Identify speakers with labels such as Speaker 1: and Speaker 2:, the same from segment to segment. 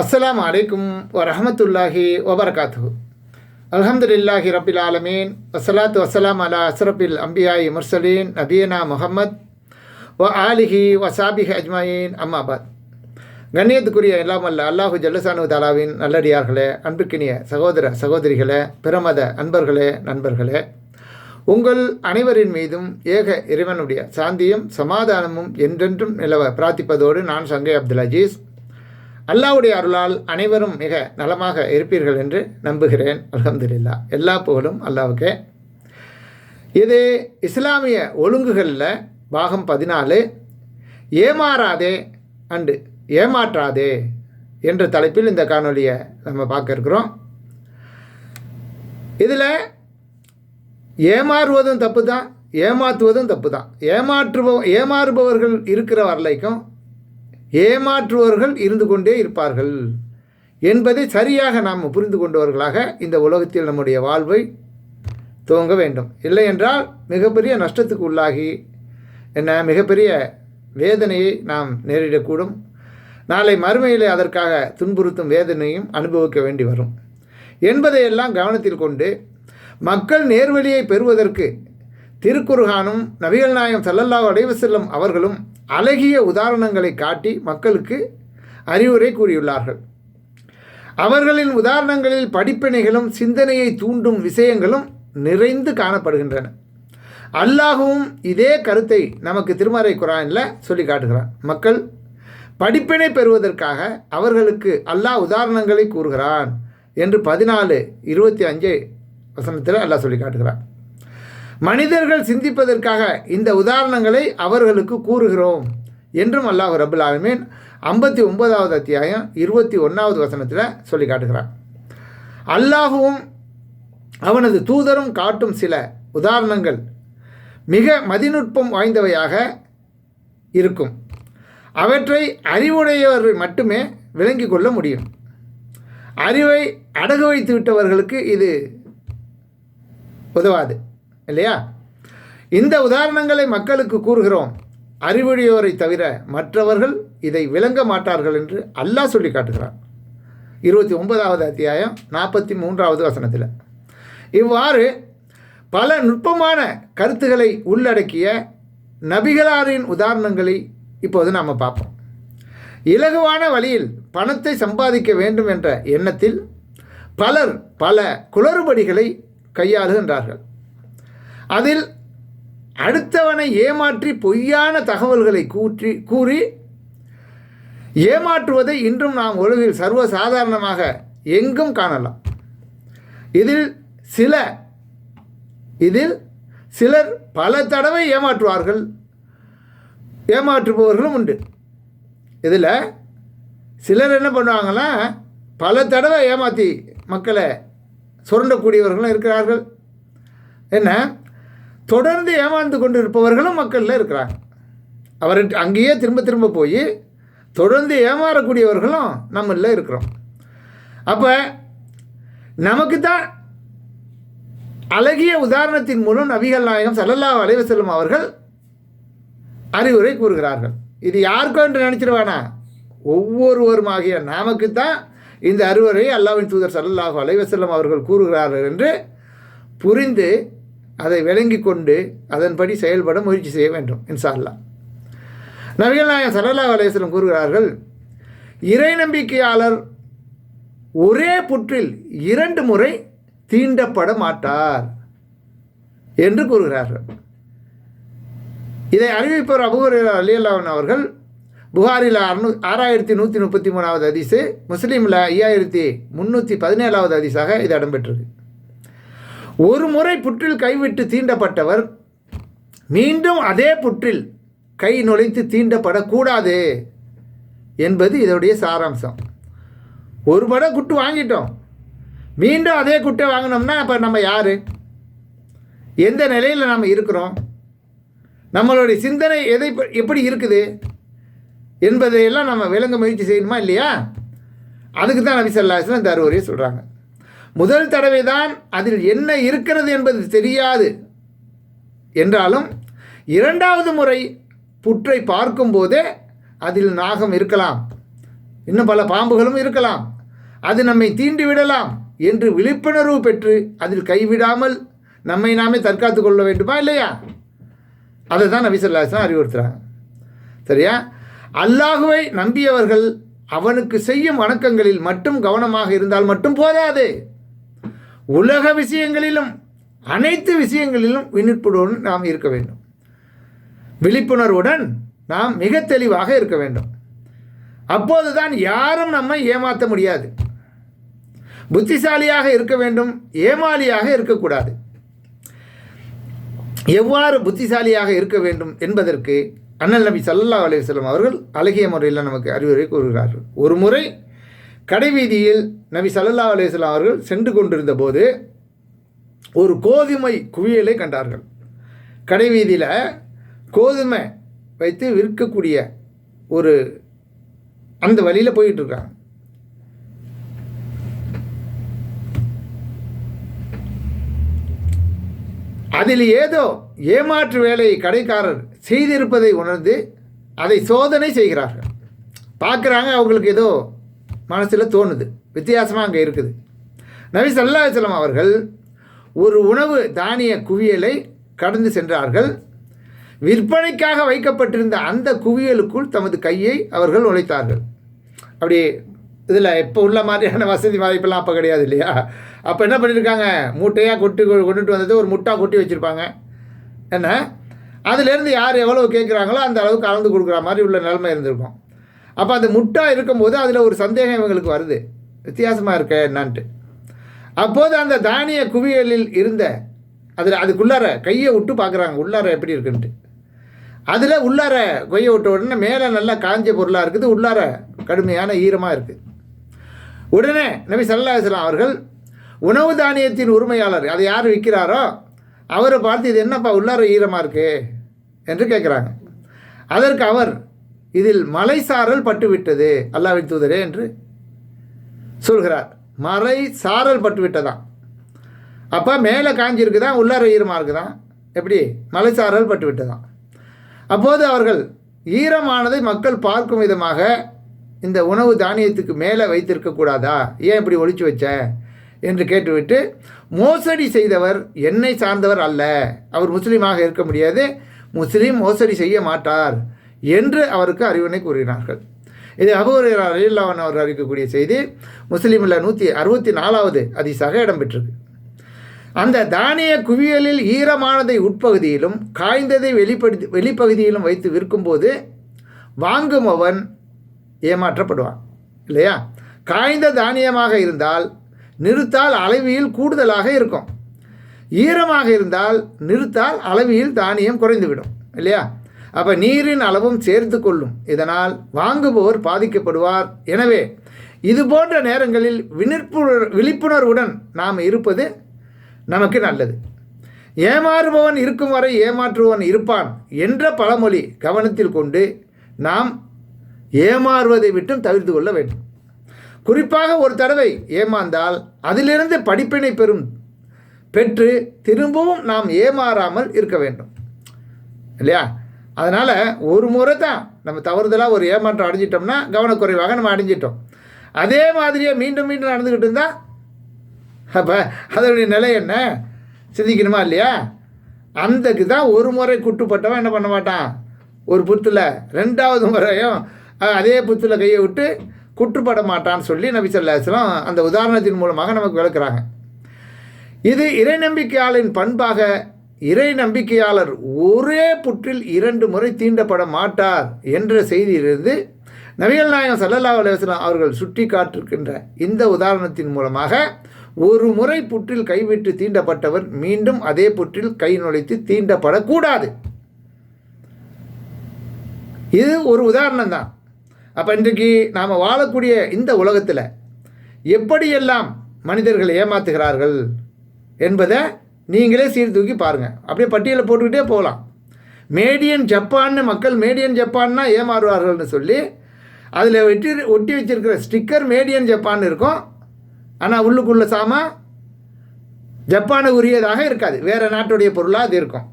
Speaker 1: அஸ்லாம் அலைக்கும் வரஹமத்துல்லாஹி வபரகாத்து அல்ஹம்துலில்லாஹி ரபில் ஆலமீன். வசலாத்து வசலாம் அலா அஸ்ரபில் அம்பியாய் முர்சலீன் நபியனா முஹம்மத் வ ஆலிஹி வசாபிஹி அஜ்மாயின். அம்மாபாத் கண்ணியத்துக்குரிய எல்லாம் அல்ல அல்லாஹு ஜல்லசானு தாலாவின் நல்லடியார்களே அன்புக்கினிய சகோதர சகோதரிகளே பிரமத அன்பர்களே நண்பர்களே உங்கள் அனைவரின் மீதும் ஏக இறைவனுடைய சாந்தியும் சமாதானமும் என்றென்றும் நிலவ பிரார்த்திப்பதோடு நான் சங்கை அப்துல் அஜீஸ். அல்லாவுடைய அருளால் அனைவரும் மிக நலமாக இருப்பீர்கள் என்று நம்புகிறேன். அல்ஹம்துலில்லா. எல்லா புகழும் அல்லாவுக்கே. இது இஸ்லாமிய ஒழுங்குகளில் பாகம் பதினாலு. ஏமாறாதே அண்டு ஏமாற்றாதே என்ற தலைப்பில் இந்த காணொலியை நம்ம பார்க்க இருக்கிறோம். இதில் ஏமாறுவதும் தப்பு தான் ஏமாற்றுவதும் தப்பு தான் ஏமாற்றுபவ ஏமாறுபவர்கள் இருக்கிற வரலைக்கும் ஏமாற்றுபவர்கள் இருந்து கொண்டே இருப்பார்கள் என்பதை சரியாக நாம் புரிந்து கொண்டவர்களாக இந்த உலகத்தில் நம்முடைய வாழ்வை துவங்க வேண்டும். இல்லை என்றால் மிகப்பெரிய நஷ்டத்துக்கு உள்ளாகி என்ன மிகப்பெரிய வேதனையை நாம் நேரிடக்கூடும். நாளை மறுமையிலே அதற்காக துன்புறுத்தும் வேதனையும் அனுபவிக்க வேண்டி வரும். என்பதையெல்லாம் கவனத்தில் கொண்டு மக்கள் நேர்வழியை பெறுவதற்கு திருக்குர்ஹானும் நபிகள் நாயம் சல்லல்லாஹ் அலைவு செல்லும் அவர்களும் அழகிய உதாரணங்களை காட்டி மக்களுக்கு அறிவுரை கூறியுள்ளார்கள். அவர்களின் உதாரணங்களில் படிப்பினைகளும் சிந்தனையை தூண்டும் விஷயங்களும் நிறைந்து காணப்படுகின்றன. அல்லாஹுவும் இதே கருத்தை நமக்கு திருமறை குரானில் சொல்லி காட்டுகிறான். மக்கள் படிப்பினை பெறுவதற்காக அவர்களுக்கு அல்லாஹ் உதாரணங்களை கூறுகிறான் என்று பதினாலு இருபத்தி அஞ்சு வசனத்தில் அல்லாஹ் சொல்லி காட்டுகிறான். மனிதர்கள் சிந்திப்பதற்காக இந்த உதாரணங்களை அவர்களுக்கு கூறுகிறோம் என்றும் அல்லாஹ் ரபுல் ஆலமீன் ஐம்பத்தி ஒன்பதாவது அத்தியாயம் இருபத்தி ஒன்றாவது வசனத்தில் சொல்லி காட்டுகிறான் அல்லாஹுவும் அவனது தூதரும் காட்டும் சில உதாரணங்கள் மிக மதிநுட்பம் வாய்ந்தவையாக இருக்கும். அவற்றை அறிவுடையவர்கள் மட்டுமே விளங்கி கொள்ள முடியும். அறிவை அடகு வைத்து விட்டவர்களுக்கு இது உதவாது. இல்லையா? இந்த உதாரணங்களை மக்களுக்கு கூறுகிறோம். அறிவுடையோரை தவிர மற்றவர்கள் இதை விளங்க மாட்டார்கள் என்று அல்லாஹ் சொல்லி காட்டுகிறார் இருபத்தி ஒன்பதாவது அத்தியாயம் நாற்பத்தி மூன்றாவது வசனத்தில். இவ்வாறு பல நுட்பமான கருத்துக்களை உள்ளடக்கிய நபிகளாரின் உதாரணங்களை இப்போது நாம் பார்ப்போம். இலகுவான வழியில் பணத்தை சம்பாதிக்க வேண்டும் என்ற எண்ணத்தில் பலர் பல குளறுபடிகளை கையாளுகின்றார்கள். அதில் அடுத்தவனை ஏமாற்றி பொய்யான தகவல்களை கூற்றி கூறி ஏமாற்றுவதை இன்றும் நாம் உலகில் சர்வசாதாரணமாக எங்கும் காணலாம். இதில் சில இதில் சிலர் பல தடவை ஏமாற்றுவார்கள் ஏமாற்றுபவர்களும் உண்டு. இதில் சிலர் என்ன பண்ணுவாங்கன்னா பல தடவை ஏமாற்றி மக்களை சுரண்டக்கூடியவர்களும் இருக்கிறார்கள். என்ன? தொடர்ந்து ஏமாந்து கொண்டு இருப்பவர்களும் மக்களில் இருக்கிறாங்க. அவர்கிட்ட அங்கேயே திரும்ப திரும்ப போய் தொடர்ந்து ஏமாறக்கூடியவர்களும் நம்மளில் இருக்கிறோம். அப்போ நமக்கு தான் அழகிய உதாரணத்தின் மூலம் நபிகள் நாயகம் சல்லல்லா அலைவசல்லம் அவர்கள் அறிவுரை கூறுகிறார்கள். இது யாருக்கோ என்று நினச்சிருவானா? ஒவ்வொருவருமாகிய நமக்கு தான் இந்த அறிவுரை அல்லாவின் தூதர் சல்லல்லாஹு அலைவசல்லம் அவர்கள் கூறுகிறார்கள் என்று புரிந்து அதை விளங்கி கொண்டு அதன்படி செயல்பட முயற்சி செய்ய வேண்டும் இன்ஷா அல்லா நபிகள் நாயகம் சல்லல்லா கூறுகிறார்கள் இறை நம்பிக்கையாளர் ஒரே புற்றில் இரண்டு முறை தீண்டப்பட மாட்டார் என்று கூறுகிறார்கள். இதை அறிவிப்பவர் அபுகர் அலி அல்லாவன் அவர்கள் புகாரில் அறுநூ ஆறாயிரத்தி நூற்றி முப்பத்தி மூணாவது அதிசு முஸ்லீமில் ஐயாயிரத்தி முந்நூற்றி பதினேழாவது அதிசாக இது இடம்பெற்றது ஒரு முறை புற்றில் கைவிட்டு தீண்டப்பட்டவர் மீண்டும் அதே புற்றில் கை நுழைத்து தீண்டப்படக்கூடாது என்பது இதனுடைய சாராம்சம். ஒரு பட குட்டு வாங்கிட்டோம். மீண்டும் அதே குட்டை வாங்கினோம்னா அப்போ நம்ம யார்? எந்த நிலையில் நம்ம இருக்கிறோம்? நம்மளுடைய சிந்தனை எதை எப்படி இருக்குது? என்பதையெல்லாம் நம்ம விளங்க முயற்சி செய்யணுமா இல்லையா? அதுக்கு தான் நபி சொல்லாஸ்லாம் இந்த சொல்கிறாங்க முதல் தடவை தான் அதில் என்ன இருக்கிறது என்பது தெரியாது. என்றாலும் இரண்டாவது முறை புற்றை பார்க்கும்போதே அதில் நாகம் இருக்கலாம். இன்னும் பல பாம்புகளும் இருக்கலாம். அது நம்மை தீண்டி விடலாம் என்று விழிப்புணர்வு பெற்று அதில் கைவிடாமல் நம்மை நாமே தற்காத்து கொள்ள வேண்டுமா இல்லையா? அதை தான் நபிசல்லாசன் அறிவுறுத்துகிறாங்க சரியா? அல்லாஹுவை நம்பியவர்கள் அவனுக்கு செய்யும் வணக்கங்களில் மட்டும் கவனமாக இருந்தால் மட்டும் போதாது. உலக விஷயங்களிலும் அனைத்து விஷயங்களிலும் விழிப்புடன் நாம் இருக்க வேண்டும். விழிப்புணர்வுடன் நாம் மிக தெளிவாக இருக்க வேண்டும். அப்போதுதான் யாரும் நம்மை ஏமாற்ற முடியாது. புத்திசாலியாக இருக்க வேண்டும் ஏமாளியாக இருக்கக்கூடாது. எவ்வாறு புத்திசாலியாக இருக்க வேண்டும் என்பதற்கு அண்ணல் நபி சல்லா அலுவலம் அவர்கள் அழகிய முறையில் நமக்கு அறிவுரை கூறுகிறார்கள். ஒரு முறை கடைவீதியில் நபி சல்லா அலிஸ்லாம் அவர்கள் சென்று கொண்டிருந்த போது ஒரு கோதுமை குவியலை கண்டார்கள். கடைவீதியில் கோதுமை வைத்து விற்கக்கூடிய ஒரு அந்த வழியில் போயிட்டுருக்காங்க அதில் ஏதோ ஏமாற்று வேலையை கடைக்காரர் செய்திருப்பதை உணர்ந்து அதை சோதனை செய்கிறார்கள். பார்க்குறாங்க அவங்களுக்கு ஏதோ மனசில் தோணுது. வித்தியாசமாக அங்கே இருக்குது. நபி சல்லாஹலம் அவர்கள் ஒரு உணவு தானிய குவியலை கடந்து சென்றார்கள். விற்பனைக்காக வைக்கப்பட்டிருந்த அந்த குவியலுக்குள் தமது கையை அவர்கள் உழைத்தார்கள் அப்படி இதில் இப்போ உள்ள மாதிரியான வசதி வாய்ப்பெல்லாம் அப்போ கிடையாது இல்லையா? அப்போ என்ன பண்ணியிருக்காங்க மூட்டையாக கொட்டி கொ- கொண்டுட்டு வந்தது ஒரு முட்டா கொட்டி வச்சுருப்பாங்க. என்ன? அதுலேருந்து யார் எவ்வளோ கேட்குறாங்களோ அந்த அளவுக்கு கலந்து கொடுக்குற மாதிரி உள்ள நிலைமை இருந்திருக்கும். அப்போ அந்த முட்டா இருக்கும்போது அதில் ஒரு சந்தேகம் இவங்களுக்கு வருது. வித்தியாசமாக இருக்க என்னான்ட்டு. அப்போது அந்த தானிய குவியலில் இருந்த அதில் அதுக்குள்ளார கையை விட்டு பார்க்குறாங்க உள்ளார எப்படி இருக்குன்ட்டு. அதில் உள்ளார கொய்யை விட்ட உடனே மேலே நல்லா காஞ்ச பொருளாக இருக்குது உள்ளார கடுமையான ஈரமாக இருக்குது உடனே நபி சல்லாஹலாம் அவர்கள் உணவு தானியத்தின் உரிமையாளர் அதை யார் விற்கிறாரோ அவரை பார்த்து இது என்னப்பா உள்ளார ஈரமாக இருக்கு என்று கேட்குறாங்க அதற்கு அவர் இதில் மலைசாரல் பட்டுவிட்டது அல்லாவின் தூதரே என்று சொல்கிறார். மறை சாரல் பட்டு விட்டதாம் அப்போ மேலே காஞ்சிருக்குதான் உள்ளார ஈரமாக இருக்குதான் எப்படி? மலைச்சாரல் பட்டு விட்டதாம் அப்போது அவர்கள் ஈரமானதை மக்கள் பார்க்கும் விதமாக இந்த உணவு தானியத்துக்கு மேலே வைத்திருக்கக்கூடாதா ஏன் இப்படி ஒழிச்சு வச்ச? என்று கேட்டுவிட்டு மோசடி செய்தவர் என்னை சார்ந்தவர் அல்ல. அவர் முஸ்லீமாக இருக்க முடியாது. முஸ்லீம் மோசடி செய்ய மாட்டார் என்று அவருக்கு அறிவுரை கூறினார்கள். இது அபுரேரா ரயில்லாவன் அவர் அறிவிக்கக்கூடிய செய்தி முஸ்லீமில் நூற்றி அறுபத்தி நாலாவது அதிசாக இடம்பெற்றிருக்கு. அந்த தானிய குவியலில் ஈரமானதை உட்பகுதியிலும் காய்ந்ததை வெளிப்படுத்தி வெளிப்பகுதியிலும் வைத்து விற்கும்போது வாங்குமவன் ஏமாற்றப்படுவான். இல்லையா? காய்ந்த தானியமாக இருந்தால் நிறுத்தால் அளவியில் கூடுதலாக இருக்கும். ஈரமாக இருந்தால் நிறுத்தால் அளவியில் தானியம் குறைந்துவிடும். இல்லையா? அப்போ நீரின் அளவும் சேர்த்து கொள்ளும். இதனால் வாங்குபவர் பாதிக்கப்படுவார். எனவே இது போன்ற நேரங்களில் விழிப்புணர் விழிப்புணர்வுடன் நாம் இருப்பது நமக்கு நல்லது. ஏமாறுபவன் இருக்கும் வரை ஏமாற்றுபவன் இருப்பான் என்ற பழமொழி கவனத்தில் கொண்டு நாம் ஏமாறுவதை விட்டும் தவிர்த்து கொள்ள வேண்டும். குறிப்பாக ஒரு தடவை ஏமாந்தால் அதிலிருந்து படிப்பினை பெறும் பெற்று திரும்பவும் நாம் ஏமாறாமல் இருக்க வேண்டும். இல்லையா? அதனால் ஒரு முறை தான் நம்ம தவறுதலாக ஒரு ஏமாற்றம் அடைஞ்சிட்டோம்னா கவனக்குறைவாக நம்ம அடைஞ்சிட்டோம். அதே மாதிரியே மீண்டும் மீண்டும் நடந்துக்கிட்டு இருந்தால் அப்போ அதனுடைய நிலை என்ன? சிந்திக்கணுமா இல்லையா? அந்தக்கு தான் ஒரு முறை குட்டுப்பட்டவன் என்ன பண்ண மாட்டான்? ஒரு புத்தில் ரெண்டாவது முறையும் அதே புத்தில் கையை விட்டு குட்டுப்பட மாட்டான்னு சொல்லி நபி சொல்லாஸ்லாம் அந்த உதாரணத்தின் மூலமாக நமக்கு விளக்குறாங்க. இது இறைநம்பிக்கையாளின் பண்பாக இறை நம்பிக்கையாளர் ஒரே புற்றில் இரண்டு முறை தீண்டப்பட மாட்டார் என்ற செய்தியிலிருந்து நபிகள் நாயகம் சல்லல்லா அலுவலாம் அவர்கள் சுட்டி காட்டிருக்கின்ற இந்த உதாரணத்தின் மூலமாக ஒரு முறை புற்றில் கைவிட்டு தீண்டப்பட்டவர் மீண்டும் அதே புற்றில் கை நுழைத்து தீண்டப்படக்கூடாது. இது ஒரு உதாரணம் தான் அப்போ இன்றைக்கு நாம் வாழக்கூடிய இந்த உலகத்தில் எப்படியெல்லாம் மனிதர்கள் ஏமாத்துகிறார்கள் என்பதை நீங்களே சீர்தூக்கி பாருங்கள் அப்படியே பட்டியலை போட்டுக்கிட்டே போகலாம். மேடியன் ஜப்பான்னு மக்கள் மேடியன் ஜப்பான்னா ஏமாறுவார்கள்னு சொல்லி அதில் வெட்டி ஒட்டி வச்சிருக்கிற ஸ்டிக்கர் மேடியன் ஜப்பான் இருக்கும். ஆனால் உள்ளுக்குள்ள சாமான் ஜப்பானு உரியதாக இருக்காது. வேறு நாட்டுடைய பொருளாக அது இருக்கும்.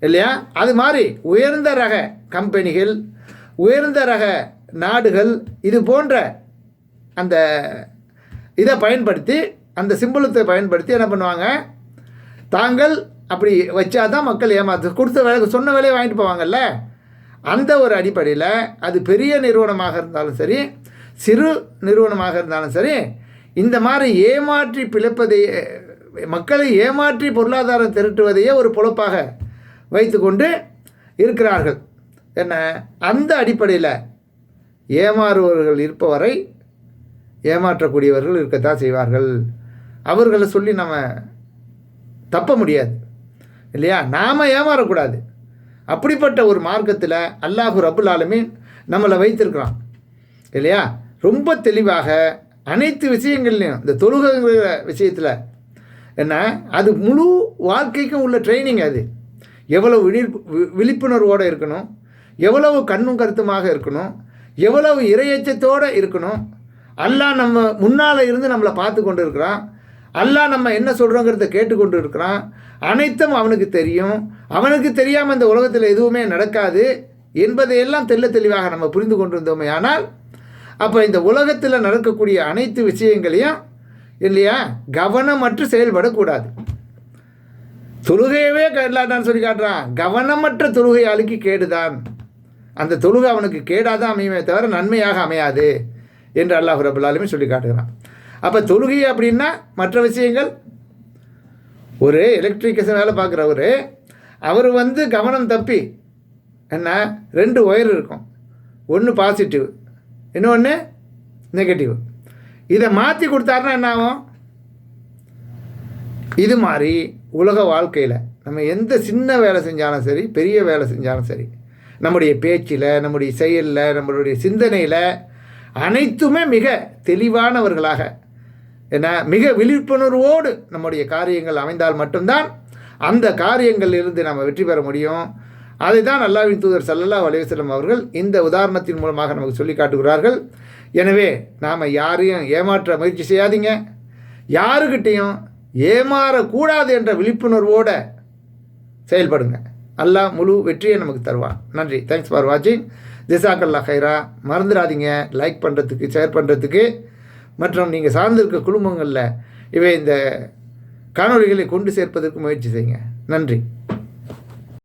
Speaker 1: இல்லையா? அது மாதிரி உயர்ந்த ரக கம்பெனிகள் உயர்ந்த ரக நாடுகள் இது போன்ற அந்த இதை பயன்படுத்தி அந்த சிம்பளத்தை பயன்படுத்தி என்ன பண்ணுவாங்க? தாங்கள் அப்படி வச்சாதான் மக்கள் ஏமாத்து கொடுத்த வேலை சொன்ன வேலையை வாங்கிட்டு போவாங்கல்ல? அந்த ஒரு அடிப்படையில் அது பெரிய நிறுவனமாக இருந்தாலும் சரி சிறு நிறுவனமாக இருந்தாலும் சரி இந்த மாதிரி ஏமாற்றி பிழைப்பதையே மக்களை ஏமாற்றி பொருளாதாரம் திரட்டுவதையே ஒரு பொழப்பாக வைத்துக்கொண்டு இருக்கிறார்கள். என்ன? அந்த அடிப்படையில் ஏமாறுபவர்கள் இருப்பவரை ஏமாற்றக்கூடியவர்கள் இருக்கத்தான் செய்வார்கள். அவர்களை சொல்லி நம்ம தப்ப முடியாது. இல்லையா? நாம் ஏமாறக்கூடாது. அப்படிப்பட்ட ஒரு மார்க்கத்தில் அல்லாஹு ரபுல் ஆலமீன் நம்மளை வைத்திருக்கிறான். இல்லையா? ரொம்ப தெளிவாக அனைத்து விஷயங்கள்லையும் இந்த தொழுகிற விஷயத்தில் என்ன? அது முழு வாழ்க்கைக்கும் உள்ள ட்ரைனிங் அது. எவ்வளவு விழிப்பு வி- விழிப்புணர்வோடு இருக்கணும். எவ்வளவு கண்ணும் கருத்துமாக இருக்கணும். எவ்வளவு இரையச்சத்தோடு இருக்கணும். அல்லாஹ் நம்ம முன்னால் இருந்து நம்மளை பார்த்து கொண்டு இருக்கிறான் அல்லாஹ் நம்ம என்ன சொல்கிறோங்கிறத கேட்டுக்கொண்டு இருக்கிறான் அனைத்தும் அவனுக்கு தெரியும். அவனுக்கு தெரியாமல் இந்த உலகத்தில் எதுவுமே நடக்காது என்பதையெல்லாம் தெல்ல தெளிவாக நம்ம புரிந்து கொண்டிருந்தோமே. ஆனால் அப்போ இந்த உலகத்தில் நடக்கக்கூடிய அனைத்து விஷயங்களையும் இல்லையா கவனமற்று செயல்படக்கூடாது. தொழுகையவே கேட்லாட்டான்னு சொல்லி காட்டுறான். கவனமற்ற தொழுகையாளிக்கு கேடுதான். அந்த தொழுகை அவனுக்கு கேடாதான் அமையுமே தவிர நன்மையாக அமையாது என்று அல்லாஹ் ரபுல்லாலுமே சொல்லி காட்டுகிறான். அப்போ தொழுகை அப்படின்னா மற்ற விஷயங்கள்? ஒரு எலக்ட்ரிக்கேஷன் வேலை பார்க்குறவர் அவர். வந்து கவனம் தப்பி என்ன? ரெண்டு ஒயர் இருக்கும். ஒன்று பாசிட்டிவ் இன்னொன்று நெகட்டிவ் இதை மாற்றி கொடுத்தாருன்னா என்ன ஆகும்? இது மாதிரி உலக வாழ்க்கையில் நம்ம எந்த சின்ன வேலை செஞ்சாலும் சரி பெரிய வேலை செஞ்சாலும் சரி நம்முடைய பேச்சில் நம்முடைய செயலில் நம்மளுடைய சிந்தனையில் அனைத்துமே மிக தெளிவானவர்களாக என மிக விழிப்புணர்வோடு நம்முடைய காரியங்கள் அமைந்தால் மட்டும்தான் அந்த காரியங்களிலிருந்து நாம் வெற்றி பெற முடியும். அதை தான் அல்லாவின் தூதர் சல்லல்லா அலைஹி அவர்கள் இந்த உதாரணத்தின் மூலமாக நமக்கு சொல்லி காட்டுகிறார்கள். எனவே நாம் யாரையும் ஏமாற்ற முயற்சி செய்யாதீங்க. யாருக்கிட்டேயும் ஏமாறக்கூடாது என்ற விழிப்புணர்வோடு செயல்படுங்க. அல்லாஹ் முழு வெற்றியை நமக்கு தருவான். நன்றி. தேங்க்ஸ் ஃபார் வாட்சிங் ஜிசாக்கல்லா ஹைரா மறந்துடாதீங்க. லைக் பண்ணுறதுக்கு ஷேர் பண்ணுறதுக்கு மற்றும் நீங்கள் சார்ந்திருக்க குடும்பங்களில் இவை இந்த காணொளிகளை கொண்டு சேர்ப்பதற்கு முயற்சி செய்யுங்க. நன்றி.